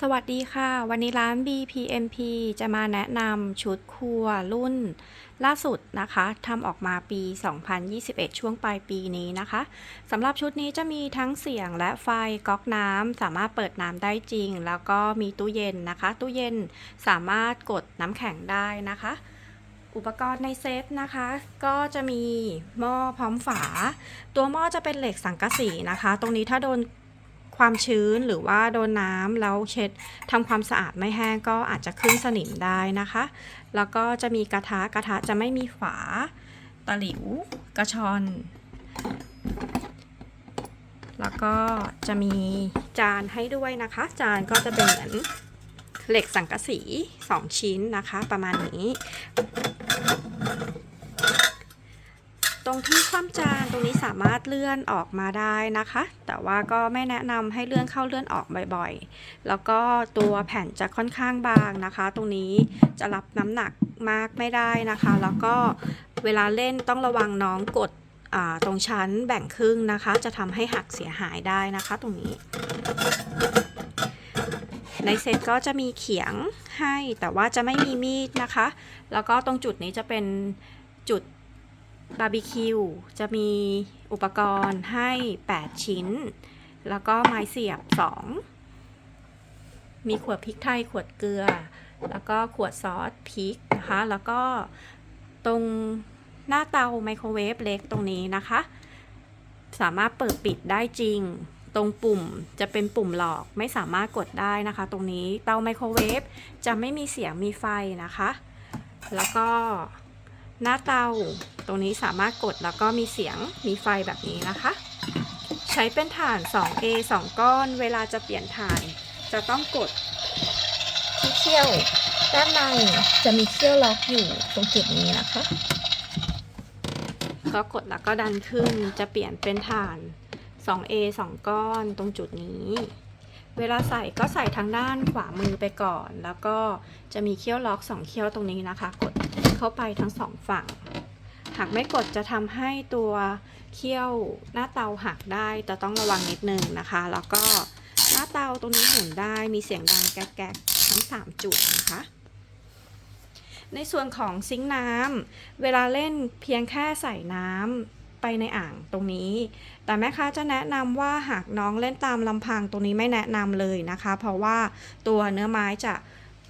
สวัสดีค่ะ วันนี้ร้าน BPMP จะมาแนะนำชุดครัวรุ่น ล่าสุดนะคะทำออกมาปี 2021 ช่วงปลายปีนี้นะคะสำหรับชุดนี้จะมีทั้งเสียงและไฟก๊อกน้ำสามารถเปิดน้ำได้จริง แล้วก็มีตู้เย็นนะคะ ตู้เย็นสามารถกดน้ำแข็งได้นะคะ อุปกรณ์ในเซตนะคะ ก็จะมีหม้อพร้อมฝา ตัวหม้อจะเป็นเหล็กสังกะสีนะคะ ตรงนี้ถ้าโดน ความชื้นหรือว่าโดนน้ำแล้วเช็ดทำความสะอาดไม่แห้งก็อาจจะขึ้นสนิมได้นะคะ แล้วก็จะมีกระทะกระทะจะไม่มีฝาตะหลิวกระชอน แล้วก็จะมีจานให้ด้วยนะคะ จานก็จะเป็นเหมือนเหล็กสังกะสี 2 ชิ้นนะคะ ประมาณนี้ ตรงที่คว่ำจานตรงนี้สามารถเลื่อนออกมาได้นะคะ แต่ว่าก็ไม่แนะนำให้เลื่อนเข้าเลื่อนออกบ่อยๆ แล้วก็ตัวแผ่นจะค่อนข้างบางนะคะ ตรงนี้จะรับน้ำหนักมากไม่ได้นะคะ แล้วก็เวลาเล่นต้องระวังน้องกดตรงชั้นแบ่งครึ่งนะคะ จะทำให้หักเสียหายได้นะคะ ตรงนี้ ในเซตก็จะมีเขียงให้แต่ว่าจะไม่มีมีดนะคะ แล้วก็ตรงจุดนี้จะเป็นจุด บาร์บีคิวจะมีอุปกรณ์ให้ 8 ชิ้น แล้วก็ไม้เสียบ 2 มีขวดพริกไทยขวดเกลือ แล้วก็ขวดซอสพริกนะคะ แล้วก็ตรงหน้าเตาไมโครเวฟเล็กตรงนี้นะคะ สามารถเปิดปิดได้จริง ตรงปุ่มจะเป็นปุ่มหลอกไม่สามารถกดได้นะคะ ตรงนี้เตาไมโครเวฟจะไม่มีเสียงมีไฟนะคะ แล้วก็หน้าเตา ตรงนี้สามารถกดแล้วก็มีเสียงมีไฟแบบนี้นะคะ ใช้เป็นถ่าน 2A 2 ก้อน เวลาจะเปลี่ยนถ่าน จะต้องกดที่เขี้ยวด้านในจะมีเขี้ยวล็อกอยู่ตรงจุดนี้นะคะ ก็กดแล้วก็ดันขึ้นจะเปลี่ยนเป็นถ่าน 2A 2 ก้อนตรงจุดนี้ เวลาใส่ก็ใส่ทางด้านขวามือไปก่อน แล้วก็จะมีเขี้ยวล็อก 2 เขี้ยวตรงนี้นะคะ กดเข้าไปทั้งสองฝั่ง หากไม่กดจะทำให้ตัวเขี้ยวหน้าเตาหักได้แต่ต้องระวังนิดนึงนะคะ แล้วก็หน้าเตาตรงนี้หมุนได้มีเสียงดังแก๊กๆทั้ง3จุดนะคะในส่วนของซิงค์น้ำเวลาเล่นเพียงแค่ใส่น้ำไปในอ่างตรงนี้ แต่แม่ค้าจะแนะนำว่าหากน้องเล่นตามลำพังตรงนี้ไม่แนะนำเลยนะคะ เพราะว่าตัวเนื้อไม้จะ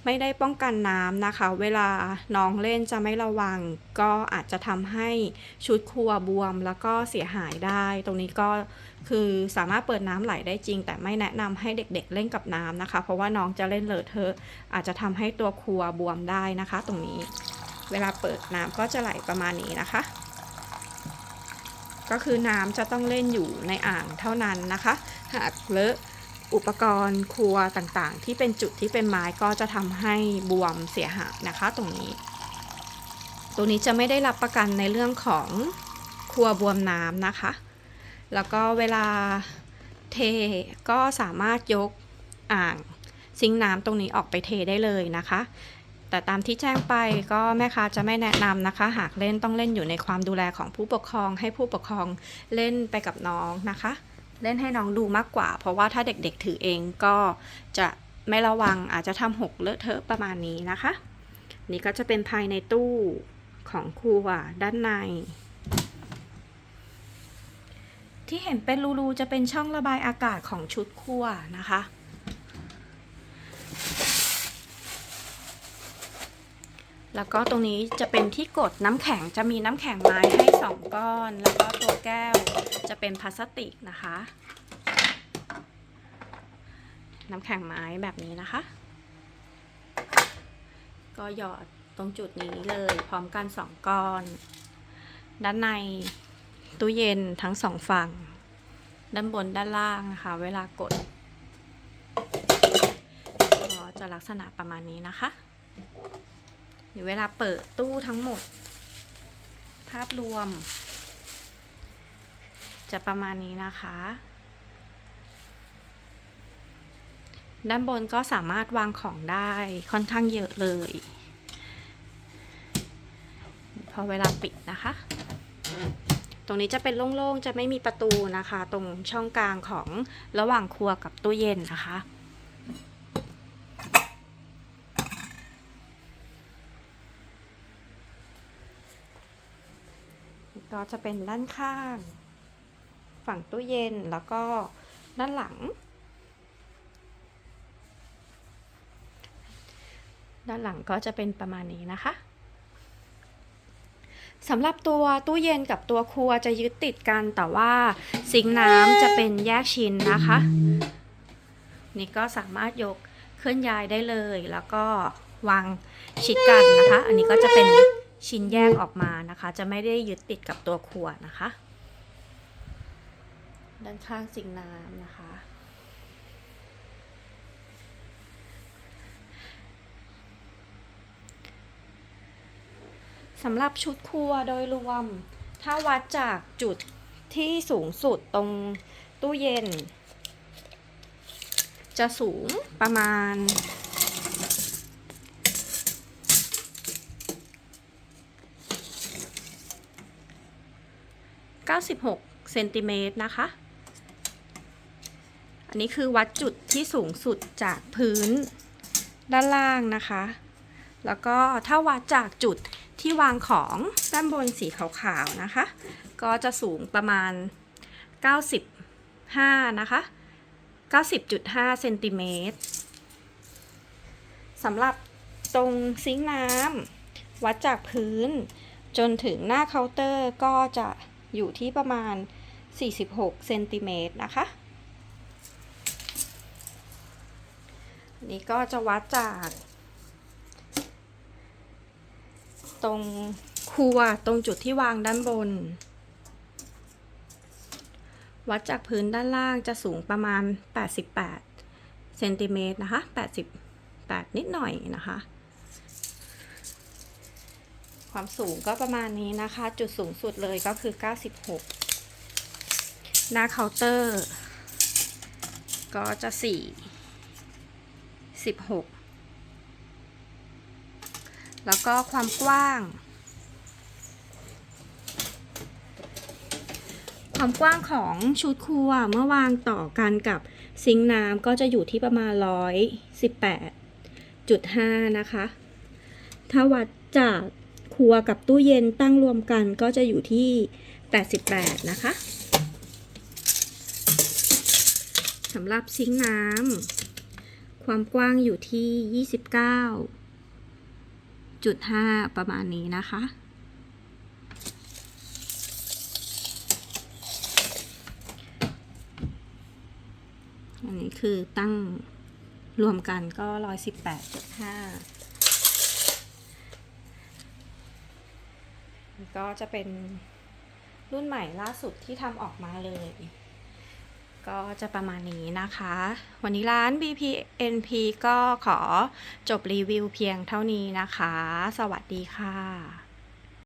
ไม่ได้ป้องกันน้ำนะคะ เวลาน้องเล่นจะไม่ระวัง ก็อาจจะทำให้ชุดครัวบวมแล้วก็เสียหายได้ ตรงนี้ก็คือสามารถเปิดน้ำไหลได้จริง แต่ไม่แนะนำให้เด็กๆเล่นกับน้ำนะคะ เพราะว่าน้องจะเล่นเลอะเทอะอาจจะทำให้ตัวครัวบวมได้นะคะ ตรงนี้ เวลาเปิดน้ำก็จะไหลประมาณนี้นะคะ ก็คือน้ำจะต้องเล่นอยู่ในอ่างเท่านั้นนะคะ หากเลอะ อุปกรณ์ครัวต่างๆ ที่เป็นจุดที่เป็นไม้ก็จะทำให้บวมเสียหายนะคะตรงนี้ ตัวนี้จะไม่ได้รับประกันในเรื่องของครัวบวมน้ำนะคะ แล้วก็เวลาเทก็สามารถยกอ่างซิงน้ำตรงนี้ออกไปเทได้เลยนะคะ แต่ตามที่แจ้งไปก็แม่ค้าจะไม่แนะนำนะคะ หากเล่นต้องเล่นอยู่ในความดูแลของผู้ปกครองให้ผู้ปกครองเล่นไปกับน้องนะคะ เล่นให้น้องดูมากกว่า เพราะว่าถ้าเด็กๆถือเองก็จะไม่ระวังอาจจะทำหกเลอะเทอะประมาณนี้นะคะ นี่ก็จะเป็นภายในตู้ของครัวด้านใน ที่เห็นเป็นรูๆจะเป็นช่องระบายอากาศของชุดครัวนะคะ แล้วก็ตรงนี้จะเป็นที่กดน้ำแข็งจะมีน้ำแข็งไม้ให้ 2 ก้อน แล้วก็ตัวแก้วจะเป็นพลาสติกนะคะ น้ำแข็งไม้แบบนี้นะคะ ก็หยอดตรงจุดนี้เลยพร้อมกัน 2 ก้อน ด้านในตู้เย็นทั้งสองฝั่ง ด้านบนด้านล่างนะคะ เวลากดก็จะลักษณะประมาณนี้นะคะ เดี๋ยวเวลาเปิดตู้ทั้งหมด ภาพรวม จะประมาณนี้นะคะ ด้านบนก็สามารถวางของได้ค่อนข้างเยอะเลย พอเวลาปิดนะคะ ตรงนี้จะเป็นโล่งๆ จะไม่มีประตูนะคะ ตรงช่องกลางของระหว่างครัวกับตู้เย็นนะคะ ก็จะเป็นด้านข้าง ฝั่งตู้เย็นแล้วก็ด้านหลัง ด้านหลังก็จะเป็นประมาณนี้นะคะสำหรับตัวตู้เย็นกับตัวครัวจะยึดติดกันแต่ว่าซิงน้ำจะเป็นแยกชิ้นนะคะ นี่ก็สามารถยกเคลื่อนย้ายได้เลย แล้วก็วางชิดกันนะคะ อันนี้ก็จะเป็น ชิ้นแยกออกมานะคะ จะไม่ได้ยึดติดกับตัวครัวนะคะ ด้านข้างซิงน้ำนะคะ สำหรับชุดครัวโดยรวม ถ้าวัดจากจุดที่สูงสุดตรงตู้เย็น จะสูงประมาณ 96เซนติเมตรนะคะ อันนี้คือวัดจุดที่สูงสุดจากพื้นด้านล่างนะคะ แล้วก็ถ้าวัดจากจุดที่วางของด้านบนสีขาวๆนะคะ ก็จะสูงประมาณ 95 นะคะ 90.5เซนติเมตรสำหรับตรงซิงค์น้ำวัดจากพื้นจนถึงหน้าเคาน์เตอร์ก็จะ อยู่ที่ประมาณ 46เซนติเมตรนะคะนนี้ก็จะวัดจาก ตรงครัวตรงจุดที่วางด้านบน วัดจากพื้นด้านล่างจะสูงประมาณ 88เซนติเมตรนะคะ 88 นิดหน่อยนะคะ ความสูงก็ประมาณนี้นะคะ จุดสูงสุดเลยก็คือ 96 หน้าเคาน์เตอร์ ก็จะ 4 16 แล้วก็ความกว้าง ความกว้างของชุดครัวเมื่อวางต่อกันกับซิงน้ำก็จะอยู่ที่ประมาณ 118.5 นะคะ ถ้าวัดจาก ครัวกับตู้เย็นตั้งรวมกันก็จะอยู่ที่ 88 นะคะสำหรับซิงน้ำความกว้างอยู่ที่ 29.5 ประมาณนี้นะคะอันนี้คือตั้งรวมกันก็ 118.5 ก็จะเป็นรุ่นใหม่ล่าสุดที่ทำออกมาเลย ก็จะประมาณนี้นะคะ วันนี้ร้าน BPNP ก็ขอจบรีวิวเพียงเท่านี้นะคะ สวัสดีค่ะ